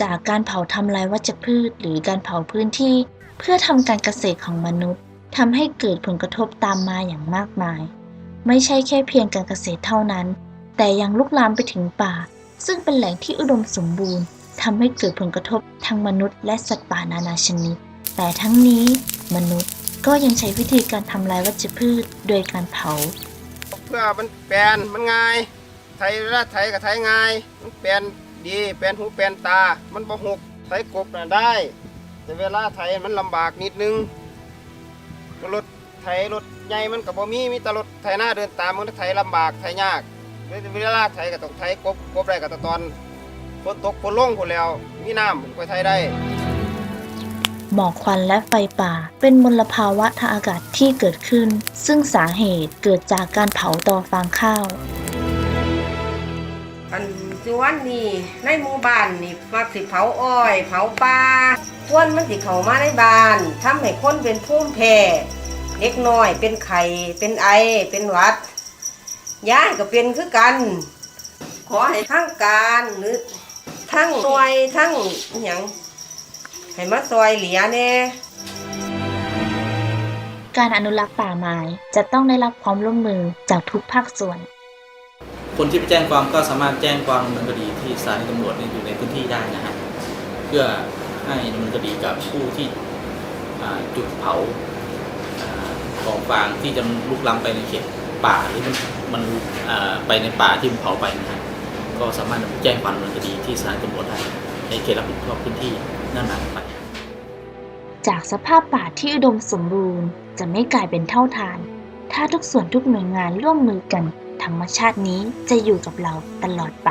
จากการเผาทำลายวัชพืช หรือการเผาพื้นที่ เพื่อทำการเกษตรของมนุษย์ทำให้เกิดผลกระทบตามมาอย่างมากมาย ไม่ใช่แค่เพียงการเกษตรเท่านั้น แต่ยังลุกลามไปถึงป่า ซึ่งเป็นแหล่งที่อุดมสมบูรณ์ทำให้เกิดผลกระทบทางมนุษย์และสัตว์ป่านานาชนิด แต่ทั้งนี้มนุษย์ก็ยังใช้วิธีการทำลายวัชพืชโดยการเผา เพื่อมันแปลนมันง่าย ไทยราไทยกับไทยง่าย มันแปลน ดีแปลนหูแปลนตา มันบ่หกไทยกบน่ะได้ แต่เวลาไทยมันลำบากนิดนึงรถไทยรถใหญ่มันก็บ่มีมีแต่รถไทยหน้าเดินตามมันไทยลำบากไทยากเวลาไทยก็ต้องไทยกบกบได้ก็ตอนฝนตกฝนลงพุ่นแล้ว มีน้ำมันก็ไทยได้หมอกควันและไฟป่า เป็นมลภาวะทางอากาศที่เกิดขึ้น ซึ่งสาเหตุเกิดจากการเผาตอฟางข้าว อันจวนนี่ในหมู่บ้านนี่มักสิเผาอ้อย เผาปลาควนมันสิเข้ามาในบ้านทำให้คนเป็นภูมิแพ้เด็กน้อยเป็นไข้เป็นไอเป็นหวัดย้ายก็เป็นคือกัน ขอให้ทั้งการหรือทั้งซวยทั้งอหยังให้มาซอยเหลียแน่การอนุรักษ์ป่าไม้จะต้องได้รับความร่วมมือจากทุกภาคส่วน คนที่ไปแจ้งความก็สามารถแจ้งความดำเนินคดีที่สถานีตำรวจเนี่ยอยู่ในพื้นที่ได้นะฮะเพื่อให้ดำเนินคดีกับผู้ที่อ่าจุดเผาอ่าของฟางที่จะลุกล้ำไปในเขตป่าหรือมันมันอ่าไปในป่าที่มันเผาไปนะฮะก็สามารถแจ้งความดำเนินคดีที่สถานีตำรวจได้ในเขตรับผิดชอบพื้นที่นั้นๆไป จากสภาพป่าที่อุดมสมบูรณ์ จะไม่กลายเป็นเท่าทาน ถ้าทุกส่วนทุกหน่วยงานร่วมมือกัน ธรรมชาตินี้จะอยู่กับเราตลอดไป